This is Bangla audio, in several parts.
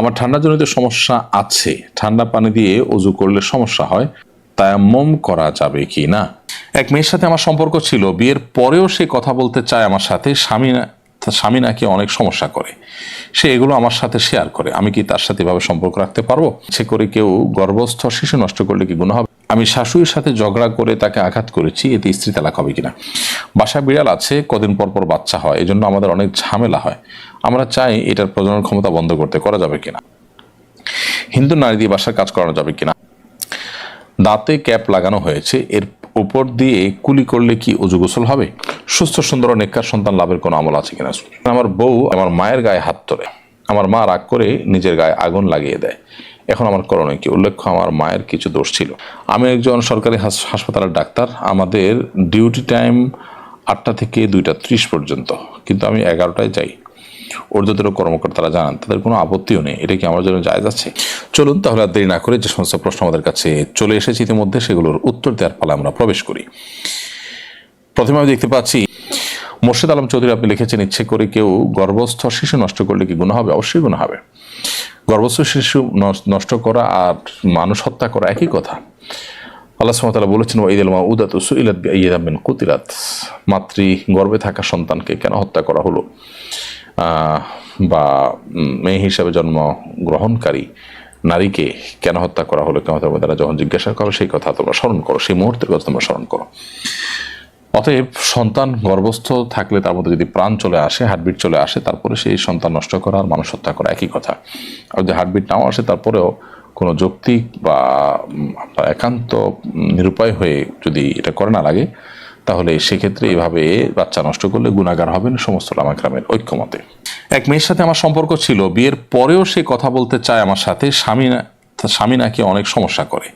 আমার ঠান্ডাজনিত সমস্যা আছে। ঠান্ডা পানি দিয়ে অজু করলে সমস্যা হয়। তায়াম্মম করা যাবে কি না? এক মেয়ের সাথে আমার সম্পর্ক ছিল। বিয়ের পরেও সে কথা বলতে চায় আমার সাথে। স্বামী স্বামী নাকি অনেক সমস্যা করে। সে এগুলো আমার সাথে শেয়ার করে। আমি কি তার সাথে এভাবে সম্পর্ক রাখতে পারব? সে করে কেউ গর্ভস্থ, শিশু নষ্ট করলে কি গুণ হবে? আমি শাশুড়ির সাথে ঝগড়া করে তাকে আঘাত করেছি, এতে স্ত্রী তালাক হবে কিনা? বাসা বিড়াল আছে, কদিন পর পর বাচ্চা হয়, এজন্য আমাদের অনেক ঝামেলা হয়। আমরা চাই এটার প্রজনন ক্ষমতা বন্ধ করতে, করা যাবে কিনা? হিন্দু নারী দিয়ে বাসার কাজ করানো যাবে কিনা? দাঁতে ক্যাপ লাগানো হয়েছে, এর উপর দিয়ে কুলি করলে কি অজু গোসল হবে? সুস্থ, সুন্দর নেককার সন্তান লাভের কোনো আমল আছে কিনা? আমার বউ আমার মায়ের গায়ে হাত তোলে। আমার মা রাগ করে নিজের গায়ে আগুন লাগিয়ে দেয়। এখন আমার করণীয় কি? উল্লেখ্য, আমার মায়ের কিছু দোষ ছিল। আমি একজন সরকারি হাস- হাসপাতালের ডাক্তার। আমাদের ডিউটি টাইম আটটা থেকে দুইটা ত্রিশ পর্যন্ত। কিন্তু আমি এগারোটায় যাই। ঊর্ধ্বতর কর্মকর্তারা জানান, তাদের কোনো আপত্তিও নেই। এটা কি আমার জন্য জায়জ আছে? চলুন তাহলে আর দেরি না করে যে সমস্ত প্রশ্ন আমাদের কাছে চলে এসেছে ইতিমধ্যে, সেগুলোর উত্তর দেওয়ার পালা আমরা প্রবেশ করি। প্রথমে আমি দেখতে পাচ্ছি মোর্শেদ আলম চৌধুরী আপনি লিখেছেন, ইচ্ছে করে কেউ গর্ভস্থ শিশু নষ্ট করলে কি গুণ হবে? অবশ্যই গুণ হবে। গর্ভস্থ শিশু নষ্ট- করা আর মানুষ হত্যা করা একই কথা। আল্লাহ সুমতাল্লাহ বলেছেন ওয়াইদ আলমা উদাত সুইলাত কুতিরাত মাতৃ গর্ভে থাকা সন্তানকে কেন হত্যা করা হলো? বা মেয়ে হিসাবে জন্ম গ্রহণকারী নারীকে কেন হত্যা করা হলো? কেন তারা যখন জিজ্ঞাসা করো, সেই কথা তোমরা স্মরণ করো, সেই মুহূর্তের কথা তোমরা স্মরণ করো। অতএব সন্তান গর্ভস্থ থাকলে তার মধ্যে যদি প্রাণ চলে আসে হার্টবিট চলে আসে, তারপরে সেই সন্তান নষ্ট করা আর মানুষ হত্যা করা একই কথা। আর যদি হার্টবিট নাও আসে, তারপরেও কোনো যৌক্তিক বা আপনার একান্ত নিরুপায় হয়ে যদি এটা করে না লাগে, তাহলে সেক্ষেত্রে এভাবে বাচ্চা নষ্ট করলে গুণাগার হবেন সমস্ত লামাক্রামের ঐক্যমতে। এক মেয়ের সাথে আমার সম্পর্ক ছিল। বিয়ের পরেও সে কথা বলতে চায় আমার সাথে। স্বামী তার স্বামী নাকি অনেক সমস্যা করে।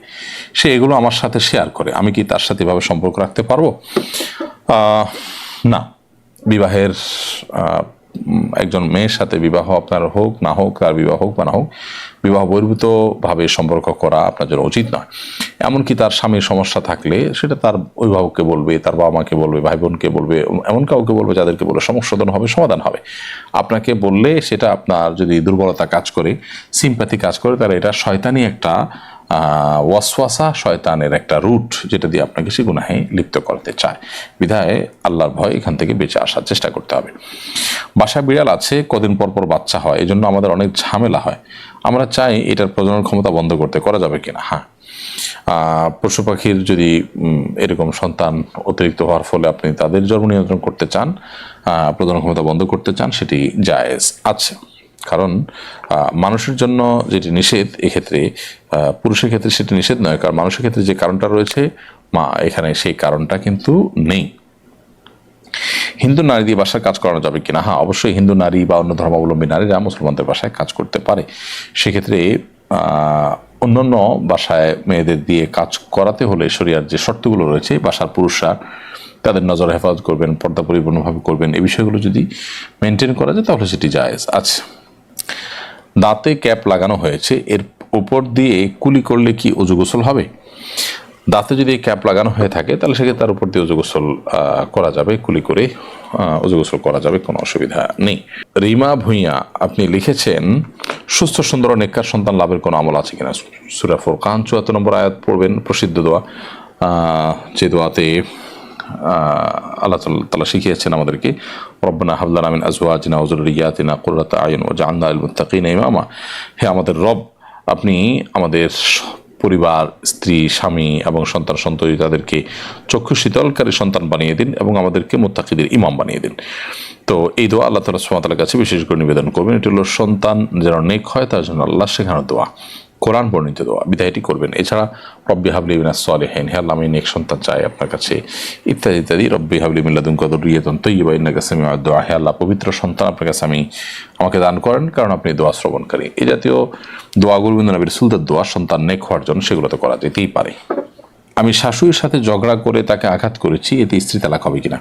সে এগুলো আমার সাথে শেয়ার করে। আমি কি তার সাথে এভাবে সম্পর্ক রাখতে পারব? না। বিবাহের একজন মেয়ের সাথে বিবাহ আপনার হোক, না হোক, তার বিবাহ হোক বা না হোক, বিবাহ বহির্ভূতভাবে সম্পর্ক করা আপনার জন্য উচিত নয়। এমনকি তার স্বামীর সমস্যা থাকলে সেটা তার অভিভাবককে বলবে, তার বাবা মাকে বলবে ভাই বোনকে বলবে, এমন কাউকে বলবে যাদেরকে বলবে সংশোধন হবে, সমাধান হবে। আপনাকে বললে সেটা আপনার যদি দুর্বলতা কাজ করে সিম্প্যাথি কাজ করে, তাহলে এটা শয়তানি একটা ওয়াসওয়াসা শয়তানের একটা রুট যেটা দিয়ে আপনাকে সে গুনাহে লিপ্ত করতে চায়। বিধায় আল্লাহর ভয় এখান থেকে বেঁচে আসার চেষ্টা করতে হবে। বাসা বিড়াল আছে, কদিন পর পর বাচ্চা হয়, এজন্য আমাদের অনেক ঝামেলা হয়। আমরা চাই এটার প্রজনন ক্ষমতা বন্ধ করতে, করা যাবে কিনা? হ্যাঁ। পশু পাখির যদি এরকম সন্তান অতিরিক্ত হওয়ার ফলে আপনি তাদের জন্ম নিয়ন্ত্রণ করতে চান প্রজনন ক্ষমতা বন্ধ করতে চান, সেটি জায়েজ আছে। কারণ মানুষের জন্য যেটি নিষেধ এক্ষেত্রে পুরুষের ক্ষেত্রে সেটি নিষেধ নয় কারণ মানুষের ক্ষেত্রে যে কারণটা রয়েছে মা এখানে সেই কারণটা কিন্তু নেই। হিন্দু নারী দিয়ে বাসায় কাজ করানো যাবে কিনা? হ্যাঁ অবশ্যই হিন্দু নারী বা অন্য ধর্মাবলম্বী নারীরা মুসলমানদের বাসায় কাজ করতে পারে। সেক্ষেত্রে আহ, অন্যান্য বাসায় মেয়েদের দিয়ে কাজ করাতে হলে শরিয়ার যে শর্তগুলো রয়েছে বাসার পুরুষরা তাদের নজর হেফাজত করবেন পর্দা পরিপূর্ণভাবে করবেন এই বিষয়গুলো যদি মেনটেন করা যায় তাহলে সেটি জায়েজ আছে। দাঁতে ক্যাপ লাগানো হয়েছে, এর উপর দিয়ে কুলি করলে কি অজু গোসল হবে? দাঁতে যদি ক্যাপ লাগানো হয়ে থাকে, তাহলে সেক্ষেত্রে তার উপর দিয়ে অজু গোসল করা যাবে, কুলি করে অজু গোসল করা যাবে, কোনো অসুবিধা নেই। রিমা ভুঁইয়া, আপনি লিখেছেন, সুস্থ, সুন্দর ও নেককার সন্তান লাভের কোনো আমল আছে কিনা? সুরা ফোরকান চুয়াত্তর নম্বর আয়াত পড়বেন, প্রসিদ্ধ দোয়া। যে দোয়াতে আল্লাহ তালা শিখিয়েছেন আমাদেরকে। মিন আজওয়াজিনা ওয়া যুররিয়াতিনা কুররাতা আয়ুন ওয়া জাআলনা লিল মুত্তাকিনা ইমামা হে আমাদের রব, আপনি আমাদের পরিবার, স্ত্রী, স্বামী এবং সন্তান সন্ততি তাদেরকে চক্ষু শীতলকারী সন্তান বানিয়ে দিন এবং আমাদেরকে মোত্তাকিদের ইমাম বানিয়ে দিন। তো এই দোয়া আল্লাহ তালা সুমাতার কাছে বিশেষ করে নিবেদন করবেন। এটি হলো সন্তান যেন নেক হয়, তার জন্য আল্লাহ শেখানো দোয়া। কোরআন বর্ণিত দোয়া, বিদায়টি করবেন। এছাড়া, রব্বি হাবলি বিনা সলেহেন, হে আল্লাহ, আমি নেক সন্তান চাই আপনার কাছে। ইত্যাদি ইত্যাদি, রব্বি হাবলি মিল্লাদুন কদর রিয়েতন তৈবা ইন্না কাছে আমি দোয়া। হে আল্লাহ, পবিত্র সন্তান আপনার কাছে আমি, আমাকে দান করেন, কারণ আপনি দোয়া শ্রবণকারী। এই জাতীয় দোয়া বিন্দু নবীর সুলতার দোয়া, সন্তান নেক হওয়ার জন্য সেগুলো তো করা যেতেই পারে। আমি শাশুড়ির সাথে ঝগড়া করে তাকে আঘাত করেছি, এতে স্ত্রী তালাক হবে কিনা?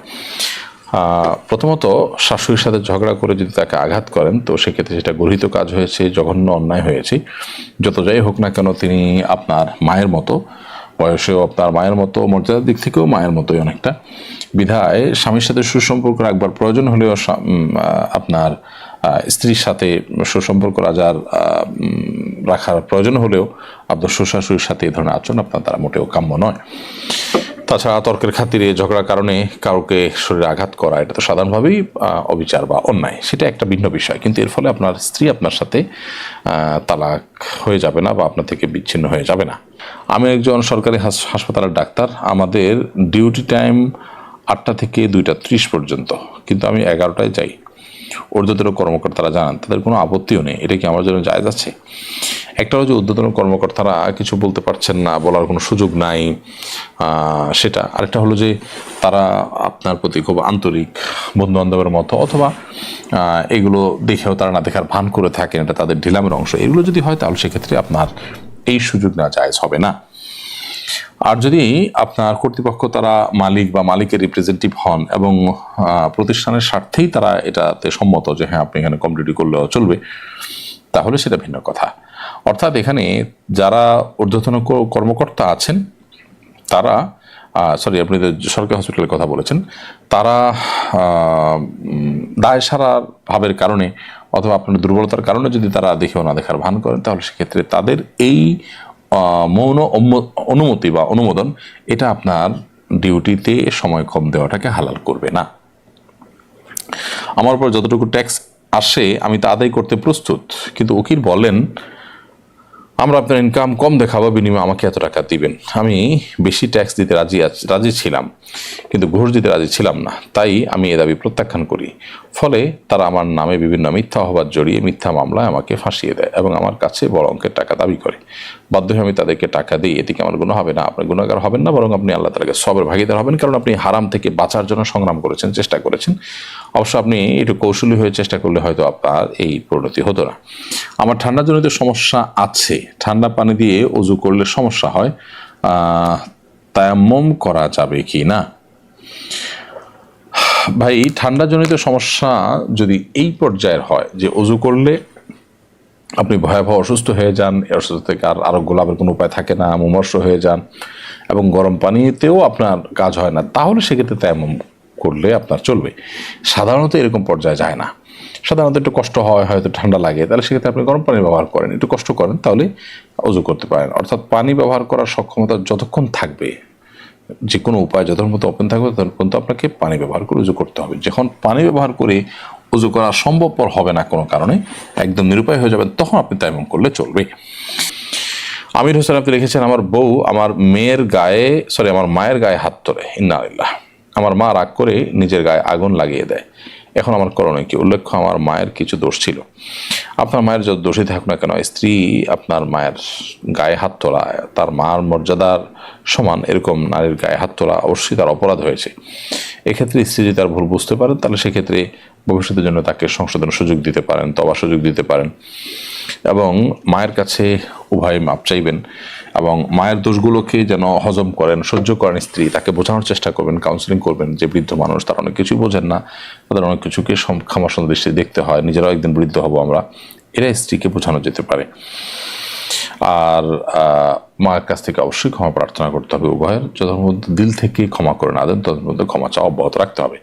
প্রথমত শাশুড়ির সাথে ঝগড়া করে যদি তাকে আঘাত করেন, তো সেক্ষেত্রে সেটা গর্হিত কাজ হয়েছে, জঘন্য অন্যায় হয়েছে। যত যাই হোক না কেন, তিনি আপনার মায়ের মতো, বয়সেও আপনার মায়ের মতো, মর্যাদার দিক থেকেও মায়ের মতোই অনেকটা। বিধায় স্বামীর সাথে সুসম্পর্ক রাখবার প্রয়োজন হলেও আপনার স্ত্রীর সাথে সুসম্পর্ক রাজার রাখার প্রয়োজন হলেও আপনার শ্বশুর সাথে এই ধরনের আচরণ আপনার দ্বারা মোটেও কাম্য নয়। তাছাড়া তর্কের খাতিরে ঝগড়ার কারণে কাউকে শরীরে আঘাত করা, এটা তো সাধারণভাবেই অবিচার বা অন্যায়। সেটা একটা ভিন্ন বিষয়। কিন্তু এর ফলে আপনার স্ত্রী আপনার সাথে তালাক হয়ে যাবে না বা আপনার থেকে বিচ্ছিন্ন হয়ে যাবে না। আমি একজন সরকারি হাস- হাসপাতালের ডাক্তার। আমাদের ডিউটি টাইম আটটা থেকে দুইটা ত্রিশ পর্যন্ত। কিন্তু আমি এগারোটায় যাই। ওর ঊর্ধ্বতন কর্মকর্তারা জানান, তাদের কোনো আপত্তিও নেই। এটা কি আমার জন্য জায়জ আছে? একটা হলো যে ঊর্ধ্বতন কর্মকর্তারা কিছু বলতে পারছেন না, বলার কোনো সুযোগ নাই সেটা। আরেকটা হলো যে তারা আপনার প্রতি খুব আন্তরিক বন্ধু বান্ধবের মতো, অথবা এগুলো দেখেও তারা না দেখার ভান করে থাকেন, এটা তাদের ঢিলামের অংশ। এগুলো যদি হয় তাহলে সেক্ষেত্রে আপনার এই সুযোগ না জায়জ হবে না। আর যদি আপনার কর্তৃপক্ষ তারা মালিক বা মালিকের রিপ্রেজেন্টেটিভ হন এবং প্রতিষ্ঠানের স্বার্থেই তারা এটাতে সম্মত যে হ্যাঁ আপনি এখানে কমপ্লিটি করলেও চলবে, তাহলে সেটা ভিন্ন কথা। অর্থাৎ এখানে যারা ঊর্ধ্বতন কর্মকর্তা আছেন, তারা সরি আপনি সরকারি হসপিটালের কথা বলেছেন, তারা দায় সারার ভাবের কারণে অথবা আপনার দুর্বলতার কারণে যদি তারা দেখেও না দেখার ভান করেন, তাহলে সেক্ষেত্রে তাদের এই মৌন অনুমতি বা অনুমোদন, এটা আপনার ডিউটিতে সময় কম দেওয়াটাকে হালাল করবে না। আমার উপর যতটুকু ট্যাক্স আসে, আমি তা আদায় করতে প্রস্তুত। কিন্তু উকিল বলেন আমরা আপনার ইনকাম কম দেখাবো, বিনিময়ে আমাকে এত টাকা দিবেন। আমি বেশি ট্যাক্স দিতে রাজি রাজি ছিলাম, কিন্তু ঘুষ দিতে রাজি ছিলাম না। তাই আমি এ দাবি প্রত্যাখ্যান করি। ফলে তারা আমার নামে বিভিন্ন মিথ্যা অপবাদ জড়িয়ে মিথ্যা মামলায় আমাকে ফাঁসিয়ে দেয় এবং আমার কাছে বড় অঙ্কের টাকা দাবি করে। বাধ্য হয়ে আমি তাদেরকে টাকা দিই এদিকে আমার গুণ হবে? না, আপনার গুণাগার হবেন না, বরং আপনি আল্লাহ তালাকে সবের ভাগিদার হবেন, কারণ আপনি হারাম থেকে বাঁচার জন্য সংগ্রাম করেছেন, চেষ্টা করেছেন। অবশ্য আপনি একটু কৌশলী হয়ে চেষ্টা করলে হয়তো আপনার এই পরিণতি হতো না। আমার ঠান্ডাজনিত সমস্যা আছে। ঠান্ডা পানি দিয়ে অজু করলে সমস্যা হয়। তায়াম্মম করা যাবে কি না? ভাই, ঠান্ডাজনিত সমস্যা যদি এই পর্যায়ের হয় যে অজু করলে আপনি ভয়াবহ অসুস্থ হয়ে যান, এই অসুস্থ থেকে আর আরোগ্য লাভের কোনো উপায় থাকে না, মুমর্ষ হয়ে যান এবং গরম পানিতেও আপনার কাজ হয় না, তাহলে সেক্ষেত্রে তেমন করলে আপনার চলবে। সাধারণত এরকম পর্যায়ে যায় না। সাধারণত একটু কষ্ট হয়, হয়তো ঠান্ডা লাগে, তাহলে সেক্ষেত্রে আপনি গরম পানি ব্যবহার করেন। একটু কষ্ট করেন, তাহলে অজু করতে পারেন। অর্থাৎ পানি ব্যবহার করার সক্ষমতা যতক্ষণ থাকবে যে কোনো উপায় যতক্ষণ মতো ওপেন থাকবে, ততক্ষণ পর্যন্ত আপনাকে পানি ব্যবহার করে উজু করতে হবে। যখন পানি ব্যবহার করে উজু করা সম্ভবপর হবে না কোনো কারণে, একদম নিরুপায় হয়ে যাবেন, তখন আপনি তাইমম করলে চলবে। আমির হোসেন আপনি লিখেছেন, আমার বউ আমার মেয়ের গায়ে সরি আমার মায়ের গায়ে হাত তোলে। ইন্নালিল্লাহ আমার মা রাগ করে নিজের গায়ে আগুন লাগিয়ে দেয়। এখন আমার করণীয় কি? উল্লেখ্য, আমার মায়ের কিছু দোষ ছিল। আপনার মায়ের যত দোষী থাকুক না কেন, স্ত্রী আপনার মায়ের গায়ে হাত তোলা, তার মার মর্যাদার সমান এরকম নারীর গায়ে হাত তোলা অবশ্যই তার অপরাধ হয়েছে। এক্ষেত্রে স্ত্রী যদি তার ভুল বুঝতে পারেন, তাহলে সেক্ষেত্রে ভবিষ্যতের জন্য তাকে সংশোধনের সুযোগ দিতে পারেন, তবা সুযোগ দিতে পারেন। এবং মায়ের কাছে উভয় মাপ চাইবেন এবং মায়ের দোষগুলোকে যেন হজম করেন, সহ্য করেন স্ত্রী, তাকে বোঝানোর চেষ্টা করবেন কাউন্সিলিং করবেন। যে বৃদ্ধ মানুষ, তারা অনেক কিছুই বোঝেন না, তাদের অনেক কিছুকে ক্ষমাসুন্দর দৃষ্টিতে দেখতে হয়, নিজেরাও একদিন বৃদ্ধ হব আমরা। এরা স্ত্রীকে বোঝানো যেতে পারে। আর মায়ের কাছ থেকে অবশ্যই ক্ষমা প্রার্থনা করতে হবে উভয়ের। যত দিল থেকে ক্ষমা করে না দেন তত ক্ষমা চাওয়া অব্যাহত রাখতে হবে।